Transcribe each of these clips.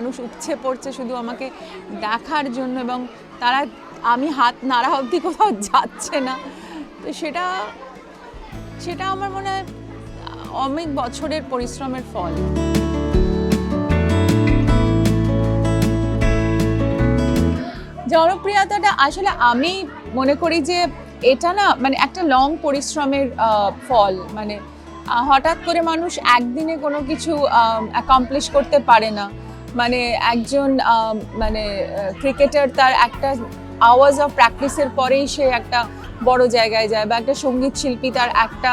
মানুষ উপছে পড়ছে শুধু আমাকে দেখার জন্য এবং তারা, আমি হাত নাড়া অবধি কোথাও যাচ্ছে না। তো সেটা সেটা আমার মনে হয় অনেক বছরের পরিশ্রমের ফল। জনপ্রিয়তাটা আসলে আমি মনে করি যে এটা না মানে একটা লং পরিশ্রমের ফল। মানে হঠাৎ করে মানুষ একদিনে কোনো কিছু অ্যাকমপ্লিশ করতে পারে না। মানে একজন মানে ক্রিকেটার তার একটা আওয়াজ অফ প্র্যাকটিসের পরেই সে একটা বড় জায়গায় যায় বা একটা সংগীত শিল্পী তার একটা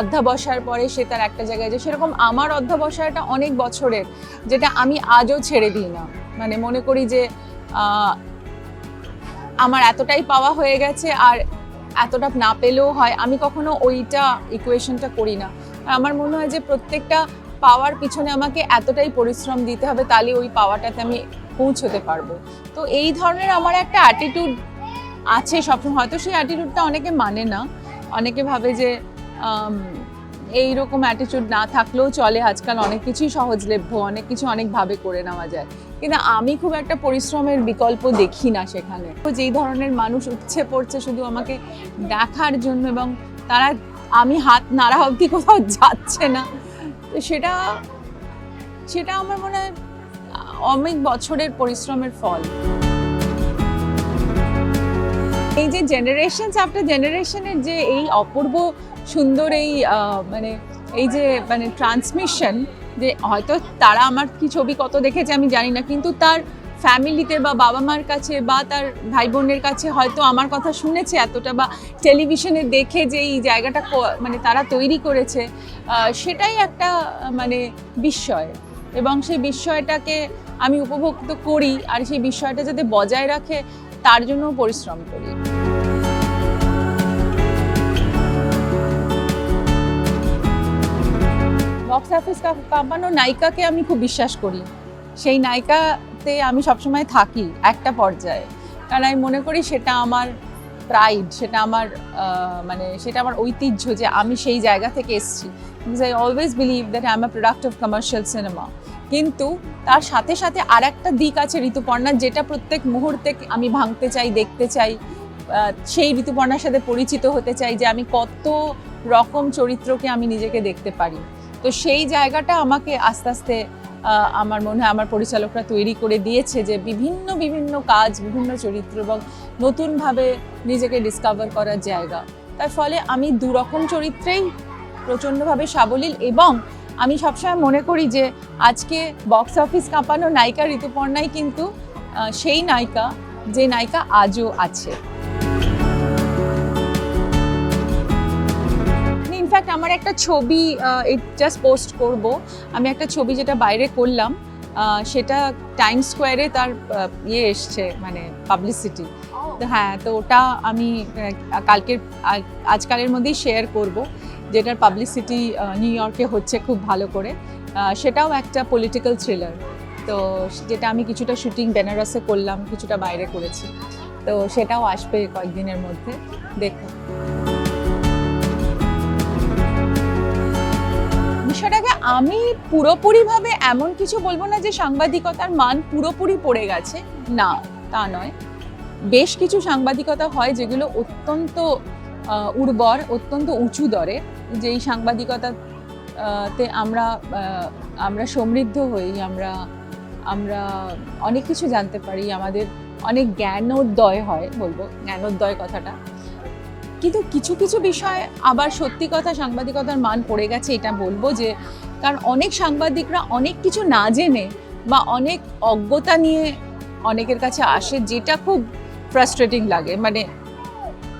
অধ্যাবসার পরে সে তার একটা জায়গায় যায়। সেরকম আমার অধ্যাবসায়টা অনেক বছরের, যেটা আমি আজও ছেড়ে দিই না। মানে মনে করি যে আমার এতটাই পাওয়া হয়ে গেছে আর এতটা না পেলেও হয়। আমি কখনো ওইটা ইকুয়েশনটা করি না। আমার মনে হয় যে প্রত্যেকটা পাওয়ার পিছনে আমাকে এতটাই পরিশ্রম দিতে হবে তাহলে ওই পাওয়াটাতে আমি পৌঁছতে পারব। তো এই ধরনের আমার একটা অ্যাটিটিউড আছে সবসময়। হয়তো সেই অ্যাটিটিউডটা অনেকে মানে না। অনেকে ভাবে যে আম, এইরকম অ্যাটিটিউড না থাকলেও চলে। আজকাল অনেক কিছুই সহজলভ্য অনেক কিছু অনেকভাবে করে নেওয়া যায়। কিন্তু আমি খুব একটা পরিশ্রমের বিকল্প দেখি না সেখানে। তো যেই ধরনের মানুষ উপছে পড়ছে শুধু আমাকে দেখার জন্য এবং তারা আমি হাত নাড়া অবধি কোথাও যাচ্ছে না। সেটা সেটা আমার মনে হয়, অনেক বছরের পরিশ্রমের ফল। এই যে জেনারেশনস আফটার জেনারেশনের যে এই অপূর্ব, সুন্দর এই মানে এই যে মানে ট্রান্সমিশন যে হয়তো তারা আমার কি ছবি কত দেখেছে আমি জানি না, কিন্তু তার ফ্যামিলিতে বা বাবা মার কাছে বা তার ভাই বোনের কাছে হয়তো আমার কথা শুনেছে এতটা বা টেলিভিশনে দেখে যে এই জায়গাটা মানে তারা তৈরি করেছে সেটাই একটা মানে বিস্ময়। এবং সেই বিস্ময়টাকে আমি উপভোগ করি, আর সেই বিস্ময়টা যাতে বজায় রাখে, তার জন্য পরিশ্রম করি। বক্স অফিস কাঁপানো নায়িকাকে আমি খুব বিশ্বাস করি। সেই নায়িকাতে আমি সবসময় থাকি একটা পর্যায়ে। কারণ আমি মনে করি সেটা আমার প্রাইড সেটা আমার মানে সেটা আমার ঐতিহ্য যে আমি সেই জায়গা থেকে এসেছি। Because I always believe that I am a product of commercial cinema কিন্তু তার সাথে সাথে আর একটা দিক আছে ঋতুপর্ণার, যেটা প্রত্যেক মুহূর্তে আমি ভাঙতে চাই, দেখতে চাই। সেই ঋতুপর্ণার সাথে পরিচিত হতে চাই যে আমি কত রকম চরিত্রকে আমি নিজেকে দেখতে পারি। তো সেই জায়গাটা আমাকে আস্তে আস্তে আমার মনে হয় আমার পরিচালকরা তৈরি করে দিয়েছে যে বিভিন্ন বিভিন্ন কাজ, বিভিন্ন চরিত্র এবং নতুনভাবে নিজেকে ডিসকভার করার জায়গা। তার ফলে আমি দু রকম চরিত্রেই প্রচণ্ডভাবে সাবলীল এবং আমি সবসময় মনে করি যে আজকে বক্স অফিস কাঁপানো নায়িকা ঋতুপর্ণাই কিন্তু সেই নায়িকা, যে নায়িকা আজও আছে। ইনফ্যাক্ট আমার একটা ছবি জাস্ট পোস্ট করব। আমি একটা ছবি যেটা বাইরে করলাম সেটা টাইম স্কোয়ারে তার ইয়ে এসছে মানে পাবলিসিটি হ্যাঁ তো ওটা আমি কালকের আজকালের মধ্যেই শেয়ার করব। যেটার পাবলিসিটি নিউ ইয়র্কে হচ্ছে খুব ভালো করে। সেটাও একটা পলিটিক্যাল থ্রিলার তো যেটা আমি কিছুটা শুটিং বেনারসে করলাম কিছুটা বাইরে করেছি। তো সেটাও আসবে কয়েকদিনের মধ্যে। দেখুন বিষয়টাকে আমি পুরোপুরিভাবে এমন কিছু বলব না যে সাংবাদিকতার মান পুরোপুরি পড়ে গেছে। না, তা নয়। বেশ কিছু সাংবাদিকতা হয় যেগুলো অত্যন্ত উর্বর, অত্যন্ত উঁচু দরে। যেই সাংবাদিকতা তে আমরা আমরা সমৃদ্ধ হই, আমরা আমরা অনেক কিছু জানতে পারি। আমাদের অনেক জ্ঞানোদয় হয়, বলব। জ্ঞানোদয় কথাটা। কিন্তু কিছু কিছু বিষয় আবার সত্যি কথা সাংবাদিকতার মান পড়ে গেছে, এটা বলব যে কারণ অনেক সাংবাদিকরা অনেক কিছু না জেনে বা অনেক অজ্ঞতা নিয়ে অনেকের কাছে আসে যেটা খুব ফ্রাস্ট্রেটিং লাগে। মানে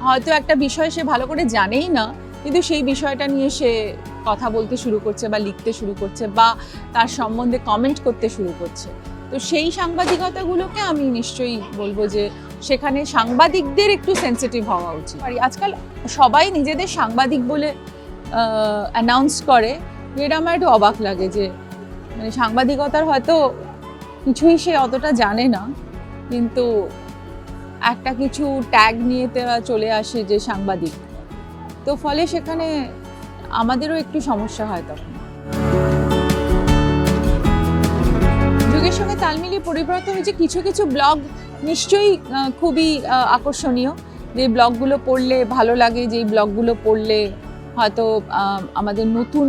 হয়তো একটা বিষয় সে ভালো করে জানেই না, কিন্তু সেই বিষয়টা নিয়ে সে কথা বলতে শুরু করছে বা লিখতে শুরু করছে বা তার সম্বন্ধে কমেন্ট করতে শুরু করছে। তো সেই সাংবাদিকতাগুলোকে আমি নিশ্চয়ই বলব যে সেখানে সাংবাদিকদের একটু সেন্সিটিভ হওয়া উচিত। আর আজকাল সবাই নিজেদের সাংবাদিক বলে অ্যানাউন্স করে। যেটা আমার একটু অবাক লাগে যে মানে সাংবাদিকতার হয়তো কিছুই সে অতটা জানে না, কিন্তু একটা কিছু ট্যাগ নিয়ে তারা চলে আসে যে সাংবাদিক। তো ফলে সেখানে আমাদেরও একটু সমস্যা হয় তখন। তাল মিলিয়ে পরিবর্তন হয়েছে, কিছু কিছু ব্লগ নিশ্চয়ই খুবই আকর্ষণীয়। যে ব্লগগুলো পড়লে ভালো লাগে, যেই ব্লগগুলো পড়লে হয়তো আমাদের নতুন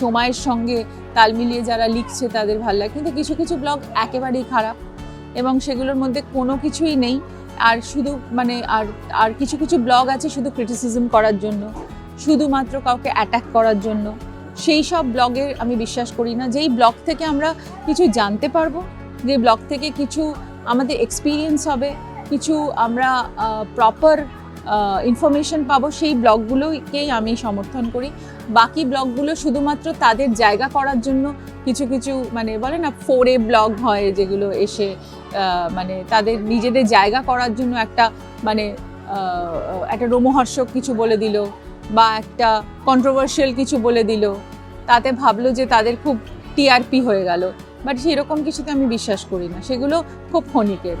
সময়ের সঙ্গে তাল মিলিয়ে যারা লিখছে তাদের ভালো লাগে। কিন্তু কিছু কিছু ব্লগ একেবারেই খারাপ এবং সেগুলোর মধ্যে কোনো কিছুই নেই। আর শুধু মানে আর আর কিছু কিছু ব্লগ আছে শুধু ক্রিটিসিজম করার জন্য, শুধুমাত্র কাউকে অ্যাটাক করার জন্য। সেই সব ব্লগে আমি বিশ্বাস করি না। যেই ব্লগ থেকে আমরা কিছু জানতে পারব যে ব্লগ থেকে কিছু আমাদের এক্সপিরিয়েন্স হবে, কিছু আমরা প্রপার ইনফরমেশন পাবো, সেই ব্লগগুলোকেই আমি সমর্থন করি। বাকি ব্লগগুলো শুধুমাত্র তাদের জায়গা করার জন্য কিছু কিছু মানে বলে না ফোরে ব্লগ হয় যেগুলো এসে মানে তাদের নিজেদের জায়গা করার জন্য একটা মানে একটা রোমহর্ষক কিছু বলে দিল বা একটা কন্ট্রোভার্সিয়াল কিছু বলে দিল। তাতে ভাবলো যে তাদের খুব টিআরপি হয়ে গেল। বাট সেরকম কিছুতে আমি বিশ্বাস করি না। সেগুলো খুব ক্ষণিকের।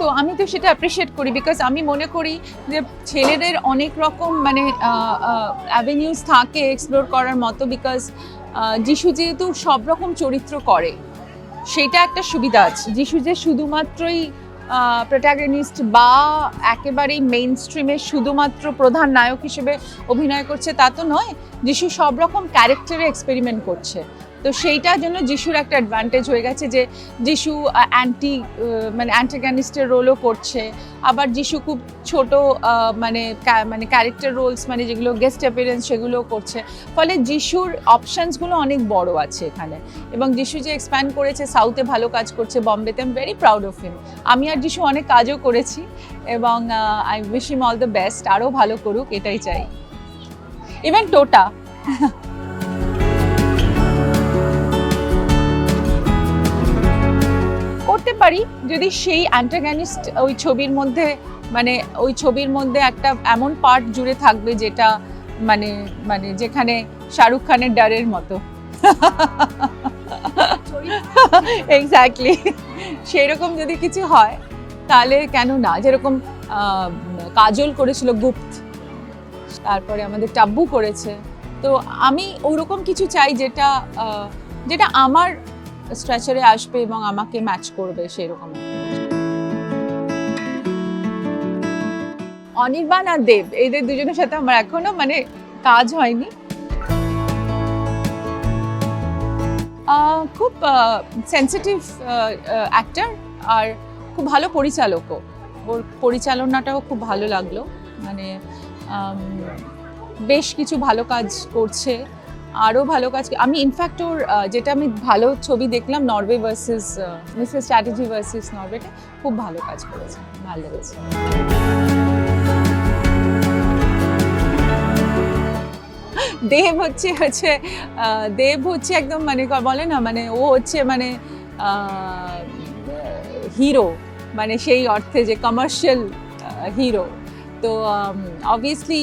তো, আমি তো সেটা অ্যাপ্রিসিয়েট করি বিকজ আমি মনে করি যে ছেলেদের অনেক রকম মানে অ্যাভিনিউজ থাকে এক্সপ্লোর করার মতো বিকজ যিশু যেহেতু সব রকম চরিত্র করে, সেটা একটা সুবিধা আছে। যিশু যে শুধুমাত্রই প্রোটাগনিস্ট বা একেবারেই মেইন স্ট্রিমে শুধুমাত্র প্রধান নায়ক হিসেবে অভিনয় করছে তা তো নয়, যিশু সব রকম ক্যারেক্টারে এক্সপেরিমেন্ট করছে। তো সেইটার জন্য যিশুর একটা অ্যাডভান্টেজ হয়ে গেছে যে যিশু অ্যান্টি মানে অ্যান্টাগানিস্টের রোলও করছে। আবার যিশু খুব ছোট মানে মানে ক্যারেক্টার রোলস মানে যেগুলো গেস্ট অ্যাপিয়ারেন্স সেগুলোও করছে। ফলে যিশুর অপশানসগুলো অনেক বড় আছে এখানে। এবং যিশু যে এক্সপ্যান্ড করেছে সাউথে ভালো কাজ করছে, বম্বেতে am very proud of him আমি আর যিশু অনেক কাজও করেছি এবং I wish him all the best আরও ভালো করুক, এটাই চাই। ইভেন টোটা পারি যদি সেই অ্যান্টাগানিস্ট ওই ছবির মধ্যে মানে ওই ছবির মধ্যে একটা এমন পার্ট জুড়ে থাকবে যেটা মানে মানে যেখানে শাহরুখ খানের ডারের মতো। এক্স্যাক্টলি সেই রকম যদি কিছু হয়, তাহলে কেন না? যেরকম কাজল করেছিল গুপ্ত, তারপরে আমাদের টাব্বু করেছে। তো আমি ওরকম কিছু চাই যেটা যেটা আমার স্ট্রেচারে আসবে এবং আমাকে ম্যাচ করবে সেরকম। অনির্বাণ আর দেব, এদের দুজনের সাথে আমার এখনও মানে কাজ হয়নি। খুব সেন্সিটিভ অ্যাক্টর আর খুব ভালো পরিচালকও। ওর পরিচালনাটাও খুব ভালো লাগল। মানে বেশ কিছু ভালো কাজ করছে। আরও ভালো কাজ আমি ইনফ্যাক্ট ওর যেটা আমি ভালো ছবি দেখলাম Norway versus Mrs Chatterjee versus নরওয়েটা খুব ভালো কাজ করেছে, ভালো লেগেছে। দেব হচ্ছে হচ্ছে দেব হচ্ছে একদম মানে বলে না মানে ও হচ্ছে মানে হিরো মানে সেই অর্থে যে কমার্শিয়াল হিরো তো অবভিয়াসলি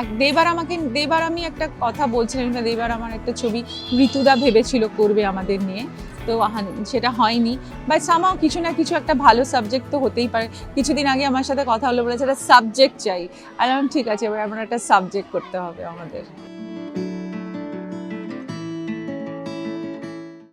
এক দেবার আমাকে, দেবার আমি একটা কথা বলছিলাম দেবার আমার একটা ছবি ঋতুদা ভেবেছিল করবে আমাদের নিয়ে। তো সেটা হয়নি। বাট সামাও কিছু না কিছু একটা ভালো সাবজেক্ট তো হতেই পারে। কিছুদিন আগে আমার সাথে কথা হলো বলেছে, একটা সাবজেক্ট চাই। আর ঠিক আছে, এবার আমার একটা সাবজেক্ট করতে হবে আমাদের।